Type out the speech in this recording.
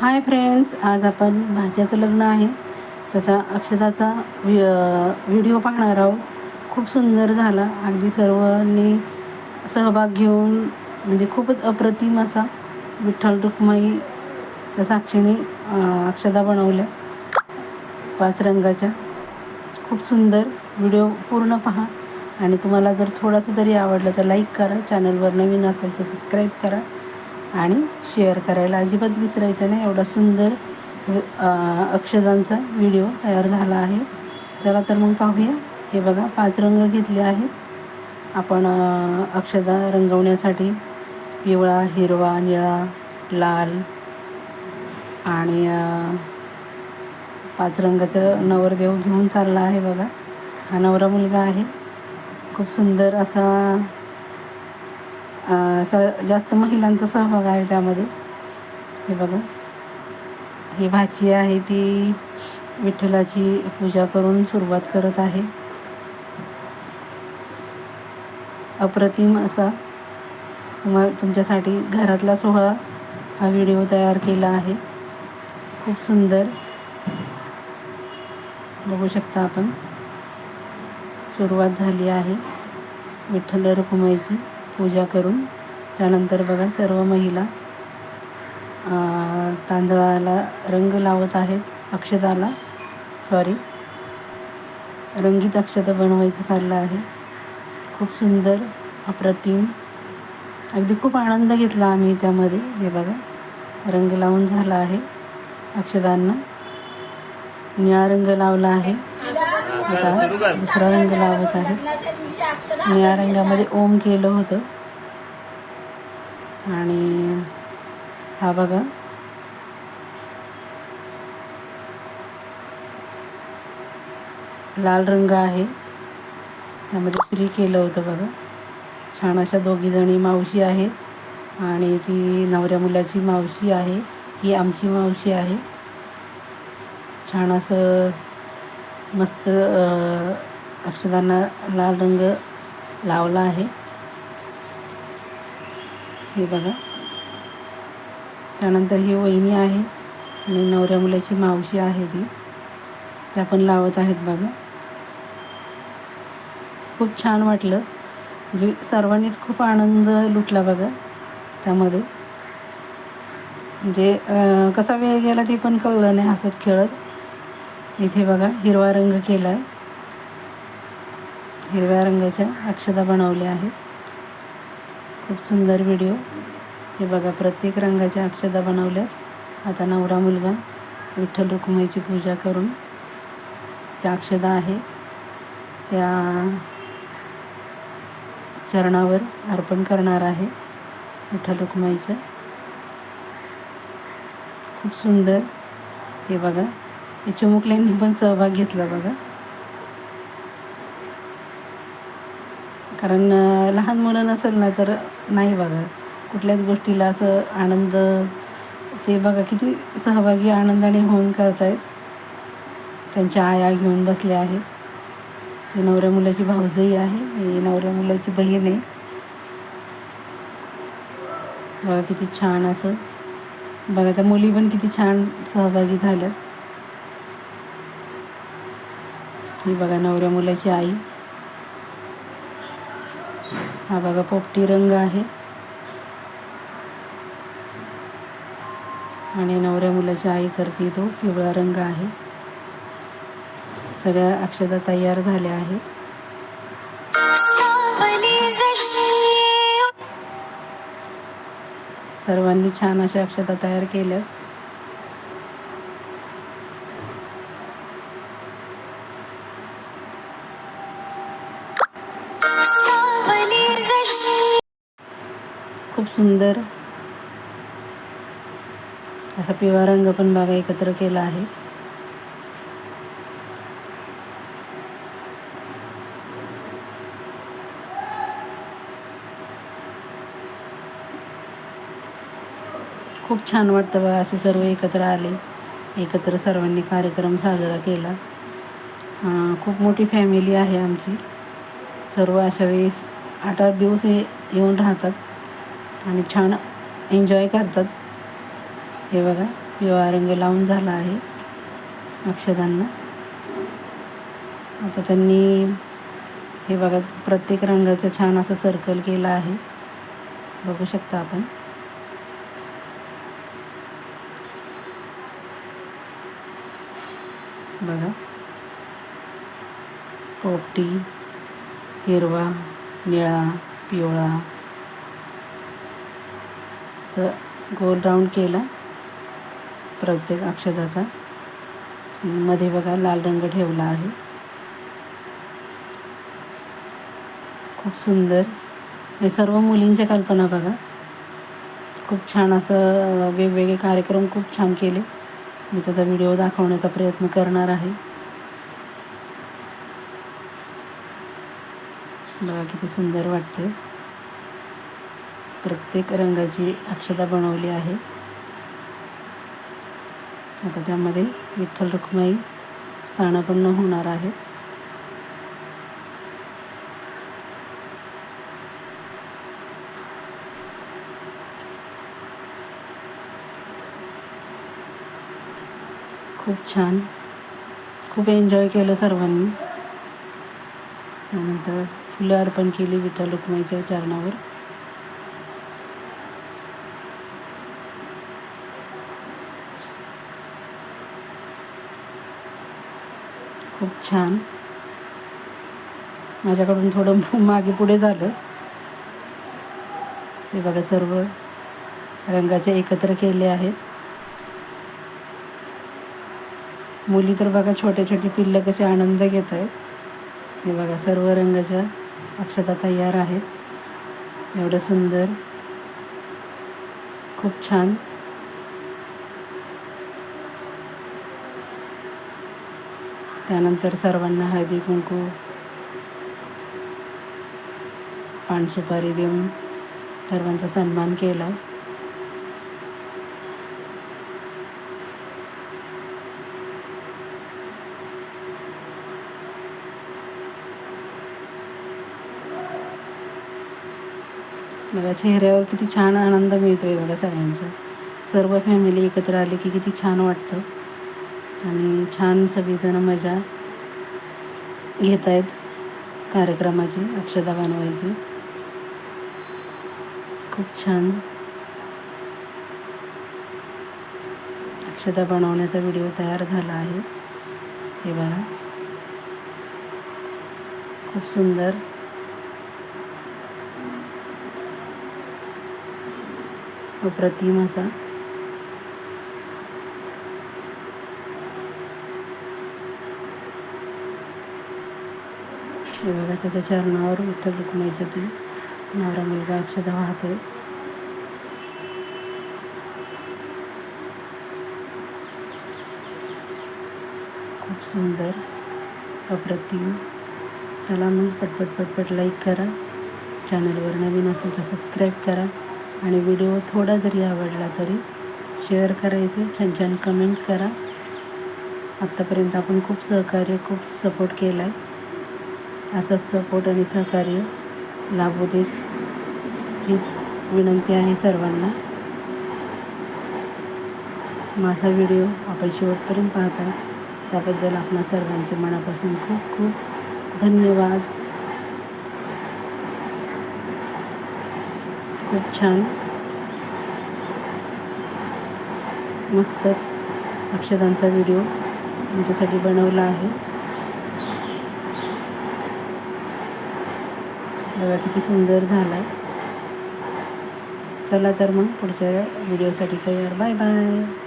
Hi friends आज आपण भाज्याचं लग्न आहे. त्याचा अक्षताचा वि व्हिडिओ पाहणार आहोत. खूप सुंदर झाला अगदी सर्वांनी सहभाग घेऊन म्हणजे खूपच अप्रतिम असा विठ्ठल रुक्माईच्या साक्षीने अक्षता बनवल्या. पाच रंगाच्या. खूप सुंदर व्हिडिओ पूर्ण पहा. आणि तुम्हाला जर थोडंसं जरी आवडलं तर लाईक करा. चॅनलवर नवीन असेल तर सबस्क्राईब करा. आणि शेअर करायला अजिबात विसरायचं नाही. एवढा सुंदर अक्षदांचा व्हिडिओ तयार झाला आहे. चला तर मग पाहूया. हे बघा पाच रंग घेतले आहेत. आपण अक्षदा रंगवण्यासाठी पिवळा हिरवा निळा लाल आणि पाच रंगाचं नवरदेव घेऊन चालला आहे बघा. हा नवरा मुलगा आहे. खूप सुंदर असा स जास्त महिलांचा सहभाग आहे त्यामध्ये. हे बघा. ही भाची आहे ती विठ्ठलाची पूजा करून सुरुवात करत आहे. अप्रतिम असा. तुम्हा तुमच्यासाठी घरातला सोहळा हा व्हिडिओ तयार केला आहे. खूप सुंदर. बघू शकता आपण. सुरुवात झाली आहे. विठ्ठल रुक्माईची पूजा करून त्यानंतर बघा सर्व महिला तांदळाला रंग लावत आहेत अक्षताला सॉरी रंगीत अक्षता बनवायचं चाललं आहे. खूप सुंदर अप्रतिम अगदी खूप आनंद घेतला आम्ही त्यामध्ये. हे बघा रंग लावून झाला आहे अक्षतांना. निळा रंग लावला आहे. आता दुसरा रंग लावत आहे. निळ्या रंगामध्ये ओम केलं होतं. आणि हा बघा. लाल रंग आहे. त्यामध्ये फ्री केलं होतं बघा. छान अशा दोघी जणी मावशी आहेत. आणि ती नवऱ्या मुलाची मावशी आहे. ही आमची मावशी आहे. छान असं मस्त अक्षदांना लाल रंग लावला आहे. हे बघा. त्यानंतर ही वहिनी आहे आणि नवऱ्या मुलाची मावशी आहे ती. त्या पण लावत आहेत बघा. खूप छान वाटलं. म्हणजे सर्वांनीच खूप आनंद लुटला बघा त्यामध्ये. म्हणजे कसा वेळ गेला ते पण कळलं नाही हसत खेळत. इथे बघा हिरवा रंग केला आहे हिरव्या रंगाच्या अक्षता बनवल्या आहेत. खूप सुंदर व्हिडिओ हे बघा प्रत्येक रंगाच्या अक्षता बनवल्या आता नवरा मुलगा विठ्ठल रुक्माईची पूजा करून त्या अक्षता आहे. त्या चरणावर अर्पण करणार आहे विठ्ठल रुक्माईचं खूप सुंदर. हे बघा हे चिमुकल्यांनी पण सहभाग घेतला बघा. कारण लहान मुलं नसेल ना तर नाही बघा. कुठल्याच गोष्टीला असं आनंद ते बघा किती सहभागी आनंदाने होऊन करतायत. त्यांच्या आया घेऊन बसल्या आहेत. ते नवऱ्या मुलाची भाऊजही आहे. नवऱ्या मुलाची बहीण आहे. बघा किती छान असं. बघा त्या मुली पण किती छान सहभागी झाल्यात. ही बघा नवऱ्या मुलाची आई. हा बघा पोपटी रंग आहे. आणि नवऱ्या मुलाची आई करते तो पिवळा रंग आहे. सगळ्या अक्षता तयार झाल्या आहेत. सर्वांनी छान अशा अक्षता तयार केल्या खूप सुंदर. असा पिवळा रंग पण बघा एकत्र केला आहे. खूप छान वाटतं बघा असे सर्व एकत्र आले. एकत्र सर्वांनी कार्यक्रम साजरा केला. खूप मोठी फॅमिली आहे आमची. सर्व अशा वेळेस आठ आठ दिवस हे येऊन राहतात. आणि छान एन्जॉय करतात. हे बघा पिवळा रंग लावून झाला आहे अक्षदांना. आता त्यांनी हे बघा प्रत्येक रंगाचं छान असं सर्कल केलं आहे. बघू शकता आपण. बघा. पोपटी हिरवा निळा पिवळा. असं गोल राऊंड केला. प्रत्येक अक्षराचा. मध्ये बघा लाल रंग ठेवला आहे. खूप सुंदर. हे सर्व मुलींच्या कल्पना बघा. खूप छान असं वेगवेगळे कार्यक्रम खूप छान केले. मी त्याचा व्हिडिओ दाखवण्याचा प्रयत्न करणार आहे. बघा किती सुंदर वाटते प्रत्येक रंगाची अक्षता बनवली आहे. आता त्यामध्ये विठ्ठल रुक्माई स्थानापन्न होणार आहे खूप छान. खूप एन्जॉय केलं सर्वांनी. त्यानंतर फुलं अर्पण केली विठ्ठल रुक्माईच्या चरणावर खूप छान. माझ्याकडून थोडं मागे पुढे झालं. हे बघा सर्व रंगाचे एकत्र केले आहेत. मुली तर बघा छोटे छोटे पिल्लं कसे आनंद घेत आहेत. हे बघा सर्व रंगाच्या अक्षता तयार आहेत. एवढं सुंदर. खूप छान. त्यानंतर सर्वांना हळदी कुंकू पान सुपारी देऊन सर्वांचा सन्मान केला. बघा चेहऱ्यावर किती छान आनंद मिळतोय बघा सगळ्यांचा. सर्व फॅमिली एकत्र आली की किती छान वाटतं. आणि छान सगळीजणं मजा घेत आहेत कार्यक्रमाची अक्षता बनवायची. खूप छान. अक्षता बनवण्याचा व्हिडिओ तयार झाला आहे. हे बघा. खूप सुंदर. अप्रतिम असा. हे बघा त्याच्या चरणावर विठ्ठल रुक्माईच्या ती. नवरा मुलगा अक्षता वाहते खूप सुंदर अप्रतिम. चला मग पटपट पटपट लाईक करा. चॅनलवर नवीन असेल तर सबस्क्राईब करा. आणि व्हिडिओ थोडा जरी आवडला तरी शेअर करायचे छान छान कमेंट करा. आत्तापर्यंत आपण खूप सहकार्य खूप सपोर्ट केला आहे असाच सपोर्ट आणि सहकार्य लाभू देत हीच विनंती आहे सर्वांना. माझा व्हिडिओ आपण शेवटपर्यंत पाहता. त्याबद्दल आपणा सर्वांचे मनापासून खूप खूप धन्यवाद. खूप छान. मस्तच. अक्षदांचा व्हिडिओ तुमच्यासाठी बनवला आहे. बघा किती सुंदर झाला आहे चला तर मग पुढच्या व्हिडिओसाठी तयार. Bye bye